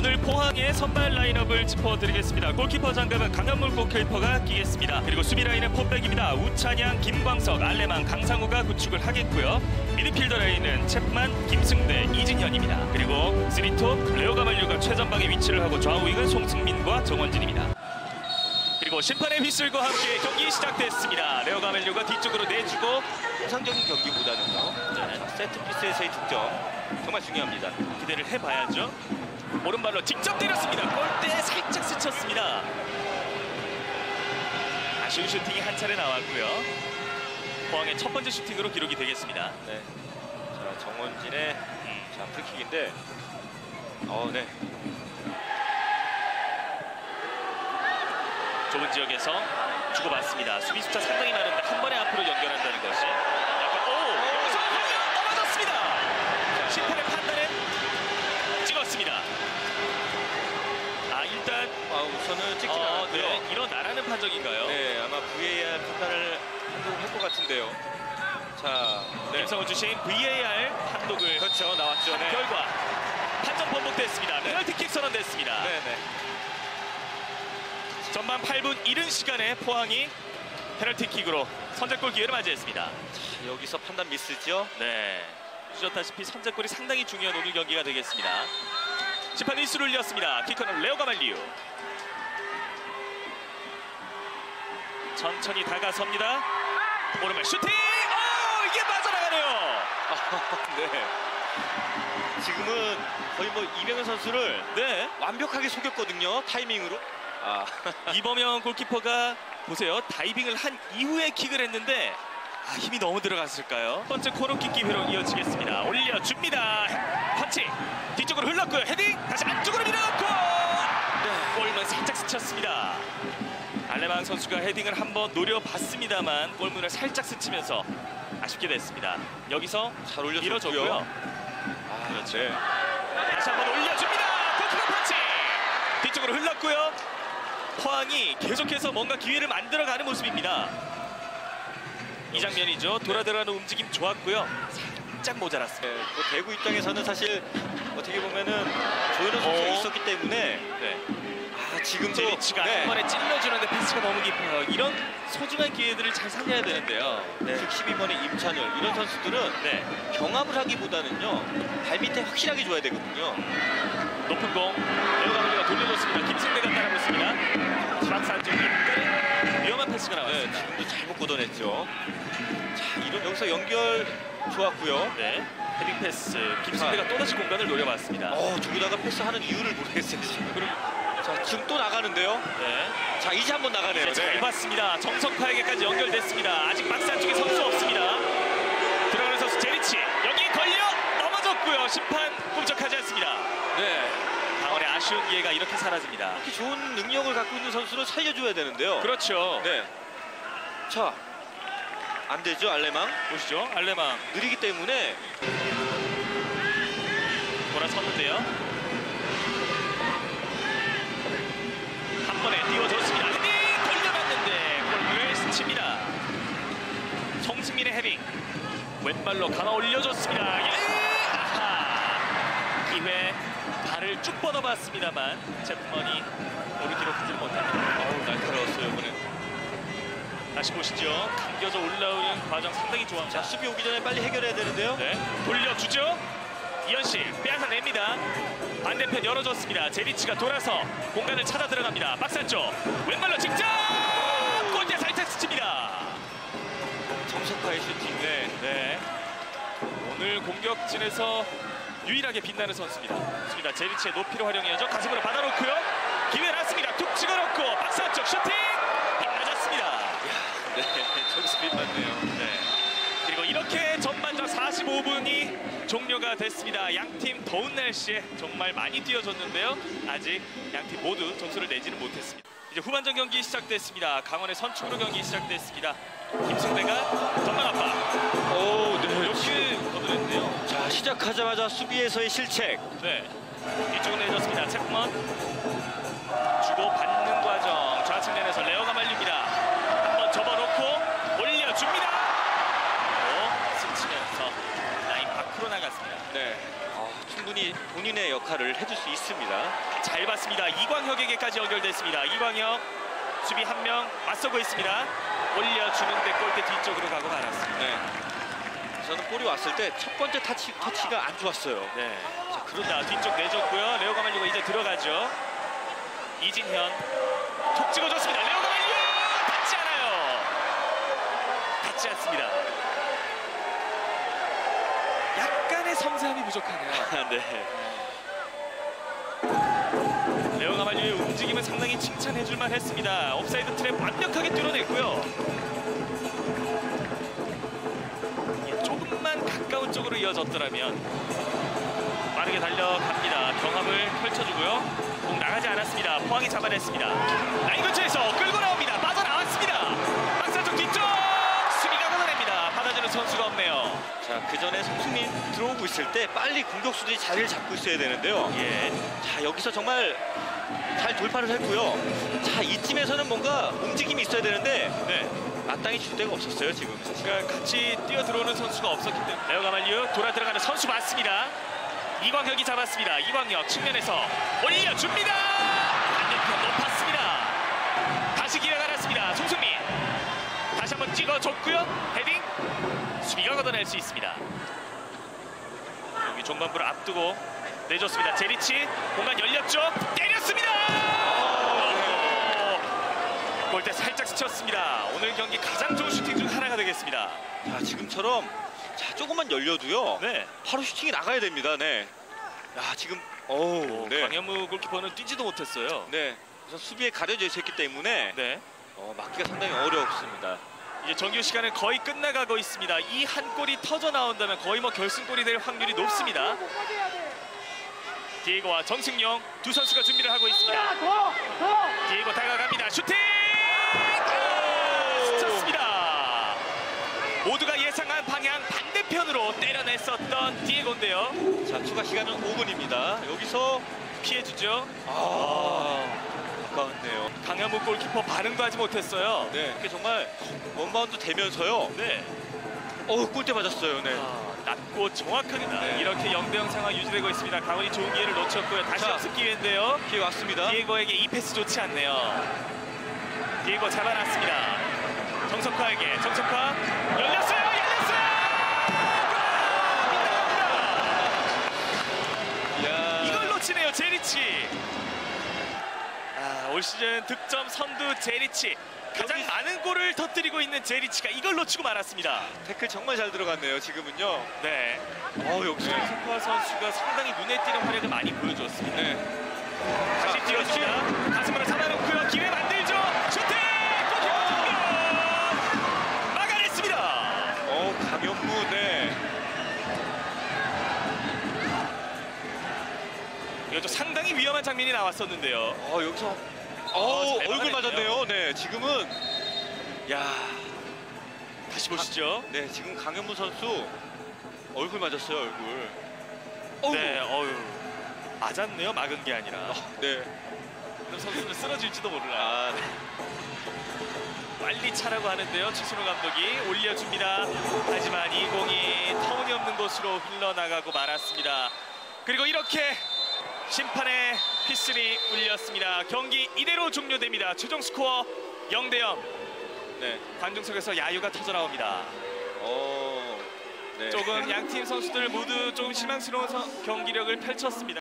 오늘 포항의 선발 라인업을 짚어드리겠습니다. 골키퍼 장갑은 강현물 골키퍼가 끼겠습니다. 그리고 수비 라인은 포백입니다. 우찬양, 김광석, 알레만, 강상우가 구축을 하겠고요. 미드필더 라인은 챕만, 김승대, 이진현입니다. 그리고 쓰리톱 레오 가말류가 최전방에 위치를 하고 좌우윙은 송승민과 정원진입니다. 그리고 심판의 휘슬과 함께 경기 시작됐습니다. 레오 가멜류가 뒤쪽으로 내주고 통상적인 경기보다는요. 네. 자, 세트피스에서의 득점 정말 중요합니다. 기대를 해봐야죠. 오른발로 직접 때렸습니다. 골대에 살짝 스쳤습니다. 아쉬운 슈팅이 한 차례 나왔고요. 포항의 첫 번째 슈팅으로 기록이 되겠습니다. 네. 자, 정원진의 음. 자, 프리킥인데 어, 네. 좁은 지역에서 주고받습니다. 수비 숫자 상당히 많은데 한 번에 앞으로 연결한다는 것이 약간 오 여기서 화면 넘어졌습니다. 자, 심판의 판단은 찍었습니다. 아 일단 아, 우선은 찍지 어, 않았고요. 네, 일어나라는 판정인가요? 네, 아마 VAR 판단을 판독을 할것 같은데요. 자, 네. 김성훈 주신 VAR 판독을 그렇죠. 나왔죠. 한 네. 결과 판정 번복됐습니다. 페널티킥 선언됐습니다. 네, 네. 전반 8분 이른 시간에 포항이 페널티킥으로 선제골 기회를 맞이했습니다. 자, 여기서 판단 미스죠. 네, 보셨다시피 선제골이 상당히 중요한 오늘 경기가 되겠습니다. 심판 일수를 올렸습니다. 키커는 레오 가말리우. 천천히 다가섭니다. 오른발 슈팅! 어, 이게 빠져나가네요. 아, 네. 지금은 거의 뭐 이병현 선수를 네, 완벽하게 속였거든요. 타이밍으로. 아, 이범영 골키퍼가 보세요 다이빙을 한 이후에 킥을 했는데 아, 힘이 너무 들어갔을까요? 첫 번째 코너킥 기회로 이어지겠습니다. 올려줍니다. 펀치 뒤쪽으로 흘렀고요. 헤딩 다시 안쪽으로 밀어넣고 네, 골문 살짝 스쳤습니다. 알레망 선수가 헤딩을 한번 노려봤습니다만 골문을 살짝 스치면서 아쉽게 됐습니다. 여기서 잘. 밀어줬고요. 아, 그렇죠. 네. 다시 한번 올려줍니다. 골키퍼 펀치 뒤쪽으로 흘렀고요. 포항이 계속해서 뭔가 기회를 만들어가는 모습입니다. 이 장면이죠. 돌아 들어가는 움직임 좋았고요. 살짝 모자랐습니다. 네, 뭐 대구 입장에서는 사실 어떻게 보면은 조현우 선수가 어. 있었기 때문에 네. 아, 지금도 제리치가 네. 한 번에 찔러주는데 패스가 너무 깊어요. 이런 소중한 기회들을 잘 살려야 되는데요. 네. 즉 12번의 임찬열 이런 선수들은 네. 경합을 하기보다는요 발밑에 확실하게 줘야 되거든요. 높은 공 레오가블리가 돌려줬습니다. 김승대가 따라고 있습니다. 지방산 쪽 약간의 네, 나왔습니다. 지금도 잘못 걷어냈죠. 자, 이런 여기서 연결 좋았고요. 네. 헤딩 패스 김승대가 또다시 공간을 노려봤습니다. 어, 저기다가 패스하는 이유를 모르겠어요. 지금. 자, 지금 또 나가는데요. 네. 자, 이제 한번 나가네요. 네, 잘 네. 봤습니다. 정석파에게까지 연결됐습니다. 아직 박스 안쪽에 선수 없습니다. 들어가는 선수 제리치 여기 걸려 넘어졌고요. 심판 꿈쩍하지 않습니다. 네. 아쉬운 기회가 이렇게 사라집니다. 이렇게 좋은 능력을 갖고 있는 선수를 살려줘야 되는데요. 그렇죠. 네. 자, 안 되죠, 알레망. 보시죠. 알레망 느리기 때문에 돌아섰는데요. 한 번에 띄워줬습니다. 헤딩 돌려봤는데 골문을 스칩니다. 송승민의 헤딩 왼발로 감아 올려줬습니다. 예! 아하! 기회 발을 쭉 뻗어봤습니다만 제프먼이 볼을 기록하지 못합니다. 어우, 날카로웠어요, 이번엔. 다시 보시죠. 감겨져 올라오는 과정 상당히 좋아합니다. 자, 수비 오기 전에 빨리 해결해야 되는데요. 네, 돌려주죠. 이현식 빼앗아냅니다. 반대편 열어줬습니다. 제리치가 돌아서 공간을 찾아 들어갑니다. 박스 안쪽 왼발로 직접 골대 살짝 스칩니다. 정석파의 슈팅. 네. 네, 오늘 공격진에서 유일하게 빛나는 선수입니다. 좋습니다. 제리치의 높이로 활용해야죠. 가슴으로 받아놓고요. 기회 났습니다. 툭 찍어놓고 박스 안쪽 슈팅 빛나졌습니다. 네, 저기서 빛났네요. 네. 그리고 이렇게 전반전 45분이 종료가 됐습니다. 양팀 더운 날씨에 정말 많이 뛰어줬는데요. 아직 양팀 모두 점수를 내지는 못했습니다. 이제 후반전 경기 시작됐습니다. 강원의 선축으로 경기 시작됐습니다. 김승대가 전방 압박. 오, 네. 이렇게 거두는데요. 자, 시작하자마자 수비에서의 실책. 네. 이쪽으로 내줬습니다. 체크먼 주고 받는 과정 좌측면에서 레오가 말립니다. 한번 접어놓고 올려줍니다. 또 스치면서 라인 밖으로 나갔습니다. 네. 아, 충분히 충분히 본인의 역할을 해줄 수 있습니다. 잘 봤습니다. 이광혁에게까지 연결됐습니다. 이광혁 수비 한 명 맞서고 있습니다. 올려주는데 골대 뒤쪽으로 가고 말았습니다. 네. 저는 볼이 왔을 때 첫 번째 터치, 터치가 안 좋았어요. 네. 자, 그러다 뒤쪽 내줬고요. 레오 가말리가 이제 들어가죠. 이진현 톡 찍어줬습니다. 레오 가말리 닿지 않아요. 닿지 않습니다. 약간의 섬세함이 부족하네요. 네. 레오 가말리의 움직임은 상당히 칭찬해줄만 했습니다. 옵사이드 트랩 완벽하게 뚫어냈고요. 이어졌더라면 빠르게 달려갑니다. 경합을 펼쳐주고요. 공 나가지 않았습니다. 포항이 잡아냈습니다. 라인 근처에서 끌고 나옵니다. 빠져나왔습니다. 박사쪽 뒤쪽 수비가 걷어냅니다. 받아주는 선수가 없네요. 자, 그 전에 송승민 들어오고 있을 때 빨리 공격수들이 자리를 잡고 있어야 되는데요. 예. 자, 여기서 정말 잘 돌파를 했고요. 자, 이쯤에서는 뭔가 움직임이 있어야 되는데 네. 마땅히 줄 데가 없었어요, 지금. 그러니까 같이 뛰어 들어오는 선수가 없었기 때문에 레오 가말리오 돌아 들어가는 선수 맞습니다. 이광혁이 잡았습니다. 이광혁 측면에서 올려줍니다. 반대편 높았습니다. 다시 기회가 났습니다. 송승민 다시 한번 찍어줬고요. 헤딩 수비가 걷어낼 수 있습니다. 여기 종반부를 앞두고 내줬습니다. 제리치 공간 열렸죠. 때렸습니다. 오! 골대 살짝 스쳤습니다. 오늘 경기 가장 좋은 슈팅 중 하나가 되겠습니다. 자, 지금처럼 자, 조금만 열려도요. 네. 바로 슈팅이 나가야 됩니다. 네. 야, 지금 어우, 네. 강현무 골키퍼는 뛰지도 못했어요. 네. 그래서 수비에 가려져 있었기 때문에 네. 어, 막기가 상당히 어렵습니다. 이제 정규 시간은 거의 끝나가고 있습니다. 이 한 골이 터져 나온다면 거의 뭐 결승골이 될 확률이 높습니다. 디에고와 정승용 두 선수가 준비를 하고 있습니다. 디에고 다가갑니다. 슈팅! 아, 스쳤습니다. 모두가 예상한 방향 반대편으로 때려냈었던 디에고인데요. 자, 추가 시간은 5분입니다. 여기서 피해주죠. 아, 아까웠네요. 강현무 골키퍼 반응도 하지 못했어요. 네, 이게 정말 원바운드 되면서요. 네. 어우, 골대 맞았어요. 네. 아, 낮고 정확하게 네. 이렇게 0대0 상황 유지되고 있습니다. 강원이 좋은 기회를 놓쳤고요. 다시 자. 연습 기회인데요. 기회 왔습니다. 디에고에게 이 패스 좋지 않네요. 디에고 잡아놨습니다. 정석화에게 정석화. 열렸어요. 이야. 이걸 놓치네요. 제리치. 아, 올 시즌 득점 선두 제리치. 가장 많은 골을 터뜨리고 있는 제리치가 이걸 놓치고 말았습니다. 태클 정말 잘 들어갔네요. 지금은요. 네. 어, 역시. 정석화 선수가 상당히 눈에 띄는 활약을 많이 보여주었습니다. 네. 다시 자, 뛰어줍니다. 가슴으로 잡아놓고요. 기회 만들죠. 슈팅! 골키퍼 공격! 막아냈습니다. 어, 강현무, 네. 이것도 상당히 위험한 장면이 나왔었는데요. 어, 여기서. 어, 어, 잘 얼굴. 맞았네요. 네, 지금은. 야. 다시 보시죠. 네, 지금 강현무 선수 얼굴 맞았어요, 얼굴. 어우. 네, 어유 맞았네요. 막은 게 아니라. 네. 그럼 선수는 쓰러질지도 몰라요. 아, 네. 빨리 차라고 하는데요. 최순호 감독이 올려줍니다. 하지만 이 공이 터무니없는 곳으로 흘러나가고 말았습니다. 그리고 이렇게 심판의 휘슬이 울렸습니다. 경기 이대로 종료됩니다. 최종 스코어 0대 0. 네. 관중석에서 야유가 터져 나옵니다. 어. 네. 조금 양 팀 선수들 모두 조금 실망스러운 서- 경기력을 펼쳤습니다.